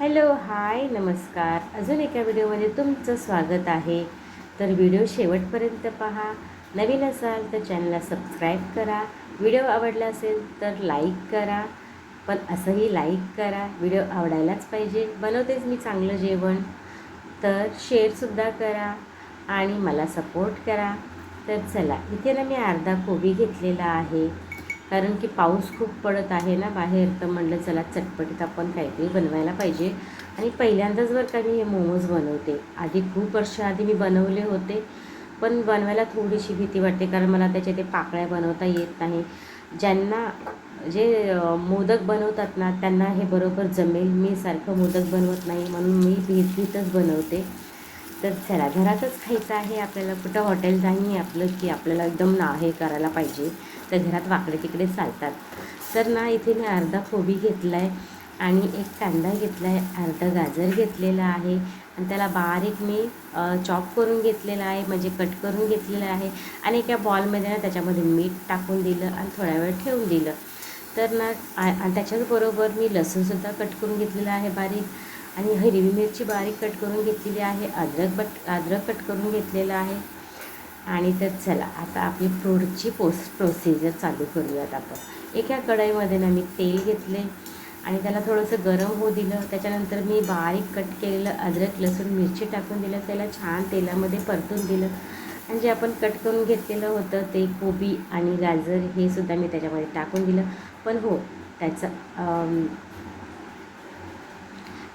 Hello hi नमस्कार. अजून एका व्हिडिओमध्ये तुमचं स्वागत आहे. तर व्हिडिओ शेवटपर्यंत पहा. नवीन असाल तर चॅनलला सबस्क्राईब करा. व्हिडिओ आवडला असेल तर लाईक करा. पण असंही लाईक करा. व्हिडिओ आवडायलाच पाहिजे. बनवतेच मी चांगलं जेवण. तर शेअरसुद्धा करा आणि मला सपोर्ट करा. तर चला इथे ना मी अर्धा कोबी घेतलेला आहे. कारण की पाऊस खूप पडत आहे ना बाहेर तर म्हणलं चला चटपटीत आपण काहीतरी बनवायला पाहिजे. आणि पहिल्यांदाच बरं का मी हे मोमोज बनवते. आधी खूप वर्ष आधी मी बनवले होते पण बनवायला थोडीशी भीती वाटते कारण मला त्याच्या ते पाकळ्या बनवता येत नाही. ज्यांना जे मोदक बनवतात ना त्यांना हे बरोबर जमेल. मी सारखं मोदक बनवत नाही म्हणून मी भीतभीतच बनवते. तर चला घरातच खायचं आहे आपल्याला. कुठं हॉटेल नाही आहे आपलं की आपल्याला एकदम ना हे करायला पाहिजे. तर घरात वाकडे तिकडे चालतात. तर ना इथे मी अर्धा कोबी घेतला आहे आणि एक कांदा घेतला आहे अर्धा गाजर घेतलेला आहे आणि त्याला बारीक मी चॉप करून घेतलेला आहे म्हणजे कट करून घेतलेलं आहे आणि एका बॉलमध्ये ना त्याच्यामध्ये मीठ टाकून दिलं आणि थोड्या वेळ ठेवून दिलं. तर ना आणि त्याच्याचबरोबर मी लसूणसुद्धा कट करून घेतलेलं आहे बारीक आणि हिरवी मिरची बारीक कट करून घेतलेली आहे अद्रक बट अद्रक कट करून घेतलेलं आहे. आणि तर चला आता आपली पुढची पोस प्रोसिजर चालू करूयात आपण. एका कढईमध्ये ना मी तेल घेतले आणि त्याला थोडंसं गरम होऊ दिलं. त्याच्यानंतर मी बारीक कट केलेलं अद्रक लसूण मिरची टाकून दिलं. त्याला छान तेलामध्ये परतून दिलं. आणि जे आपण कट करून घेतलेलं होतं ते कोबी आणि गाजर हे सुद्धा मी त्याच्यामध्ये टाकून दिलं. पण हो त्याचं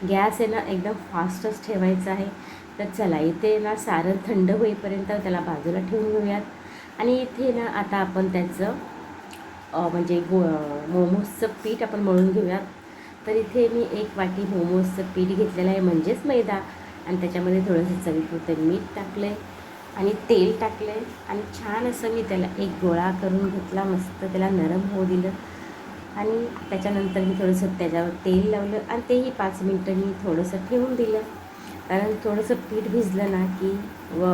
गॅस आहे ना एकदम फास्टच ठेवायचा आहे. तर चला इथे ना सारं थंड होईपर्यंत त्याला बाजूला ठेवून घेऊयात. आणि इथे ना आता आपण त्याचं म्हणजे गो मोमोजचं पीठ आपण मळून घेऊयात. तर इथे मी एक वाटी मोमोजचं पीठ घेतलेलं आहे म्हणजेच मैदा. आणि त्याच्यामध्ये थोडंसं चवीपुरतं मीठ टाकलं आहे आणि तेल टाकलं आहे आणि छान असं मी त्याला एक गोळा करून घेतला मस्त त्याला नरम होऊ दिलं. आणि त्याच्यानंतर मी थोडंसं त्याच्यावर तेल लावलं आणि तेही पाच मिनटं मी थोडंसं ठेवून दिलं. कारण थोडंसं पीठ भिजलं ना की व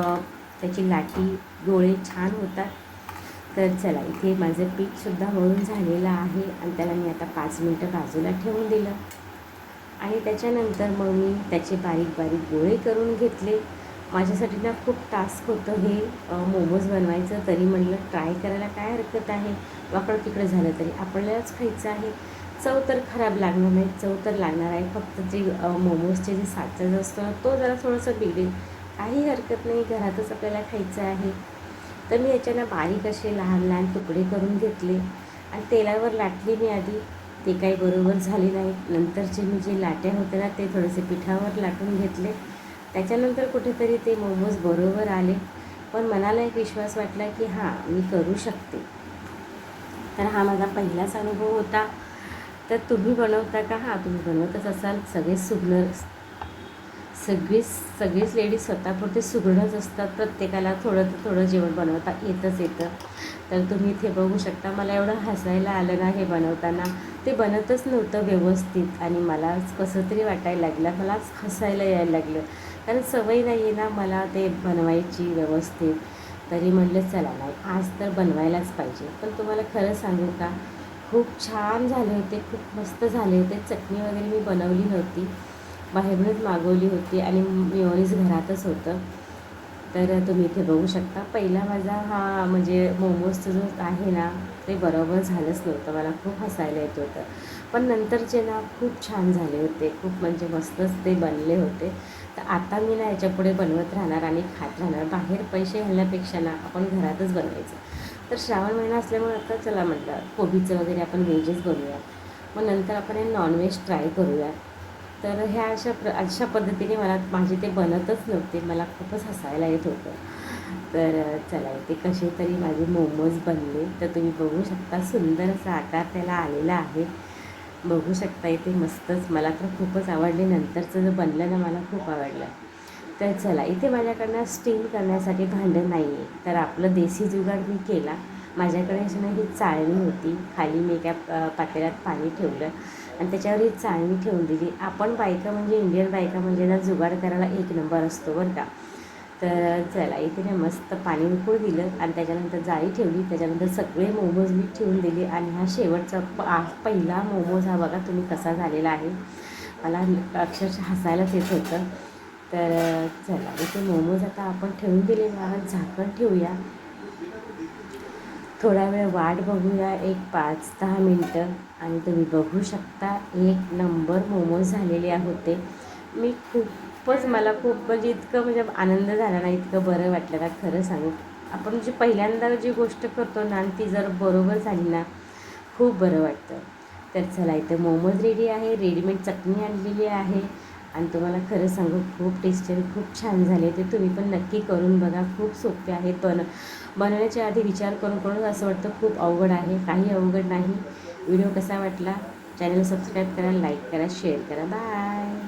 त्याची लाटी डोळे छान होतात. तर चला इथे माझं पीठसुद्धा वळून झालेलं आहे आणि त्याला मी आता पाच मिनटं बाजूला ठेवून दिलं. आणि त्याच्यानंतर मग मी त्याचे बारीक बारीक गोळे करून घेतले. माझ्यासाठी ना खूप टास्क होतं हे मोमोज बनवायचं. तरी म्हणलं ट्राय करायला काय हरकत आहे? वाकडं तिकडं झालं तरी आपल्यालाच खायचं आहे. चव तर खराब लागणार नाही चव तर लागणार आहे. फक्त जे मोमोजचे जे साचा असतो ना तो जरा थोडंसं बिघडेल काही हरकत नाही घरातच आपल्याला खायचं आहे. तर मी याच्यानं बारीक असे लहान लहान तुकडे करून घेतले. आणि तेलावर लाटली मी आधी. ते काही बरोबर झाले नाही. नंतरचे मी जे लाट्या होते ना ते थोडेसे पिठावर लाटून घेतले. त्याच्यानंतर कुठेतरी ते मोमोज बरोबर आले. पण मनाला एक विश्वास वाटला की हां मी करू शकते. तर हा माझा पहिलाच अनुभव होता. तर तुम्ही बनवता का? हा तुम्ही बनवतच असाल. सगळे सुगणं सगळीच सगळीच लेडीज स्वतःपुरते सुगडच असतात. प्रत्येकाला थोडं थोडं जेवण बनवता येतच येतं. तर तुम्ही इथे बघू शकता मला एवढं हसायला आलं ना हे बनवताना. ते बनतच नव्हतं व्यवस्थित आणि मला कसं तरी वाटायला लागलं. मलाच हसायला यायला लागलं. कारण सवय नाही आहे ना मला ते बनवायची व्यवस्थित. तरी म्हणलं चला नाही आज तर बनवायलाच पाहिजे. पण तुम्हाला खरं सांगू का? खूप छान झाले होते खूप मस्त झाले होते. चटणी वगैरे मी बनवली नव्हती. बाहेरूनच मागवली होती आणि मिओनीज घरातच होतं. तर तुम्ही इथे बघू शकता. पहिला माझा हा म्हणजे मोमोजचं जो आहे ना ते बरोबर झालंच नव्हतं. मला खूप हसायला येत होतं. पण नंतरचे ना खूप छान झाले होते. खूप म्हणजे मस्तच ते बनले होते. तर आता मी ना याच्यापुढे बनवत राहणार आणि खात राहणार. बाहेर पैसे घालण्यापेक्षा ना आपण घरातच बनवायचं. तर श्रावण महिना असल्यामुळे आता चला म्हटलं कोबीचं वगैरे आपण व्हेजच बनवूया. मग नंतर आपण हे नॉनव्हेज ट्राय करूया. तर ह्या अशा प्र अशा पद्धतीने मला माझे ते बनतच नव्हते. मला खूपच हसायला येत होतं. तर चला ते कसे तरी माझे मोमोज बनले. तर तुम्ही बघू शकता सुंदर असा आकार त्याला आलेला आहे. बघू शकता इथे मस्तच. मला तर खूपच आवडले. नंतरचं जे बनलं ना मला खूप आवडलं. तर चला इथे माझ्याकडनं स्टीम करण्यासाठी भांडं नाही आहे तर आपलं देसी जुगाड मी केला. माझ्याकडे अशी ना ही चाळणी होती. खाली मी एका पातेल्यात पाणी ठेवलं. आणि त्याच्यावर ही चाळणी ठेवून दिली. आपण बायका म्हणजे इंडियन बायका म्हणजे ना जुगाड करायला एक नंबर असतो बरं का. तर चला इथे ना मस्त पाणी उकळू दिलं आणि त्याच्यानंतर जाळी ठेवली. त्याच्यानंतर सगळे मोमोज मी ठेवून दिले. आणि हा शेवटचा प पहिला मोमोज हा बघा तुम्ही कसा झालेला आहे. मला अक्षरशः हसायलाच येत होतं. तर चला इथे मोमोज आता आपण ठेवून दिले आहोत. झाकण ठेवूया. थोडा वेळ वाट बघूया. एक पाच दहा मिनटं. आणि तुम्ही बघू शकता एक नंबर मोमोज झालेले होते. मी खूपच मला खूप म्हणजे इतकं म्हणजे आनंद झाला ना इतकं बरं वाटलं ना खरं सांगू. आपण जी पहिल्यांदा जी गोष्ट करतो ना आणि ती जर बरोबर झाली ना खूप बरं वाटतं. तर चला इथं मोमोज रेडी आहे. रेडीमेड चटणी आणलेली आहे. आणि तुम्हाला खरं सांगू खूप टेस्टी आणि खूप छान झाले ते. तुम्ही पण नक्की करून बघा खूप सोपे आहेत बन बनवण्याच्या आधी विचार करून करून असं वाटतं खूप अवघड आहे. काही अवघड नाही. व्हिडिओ कसा वाटला? चॅनल सबस्क्राईब करा लाईक करा शेअर करा. बाय!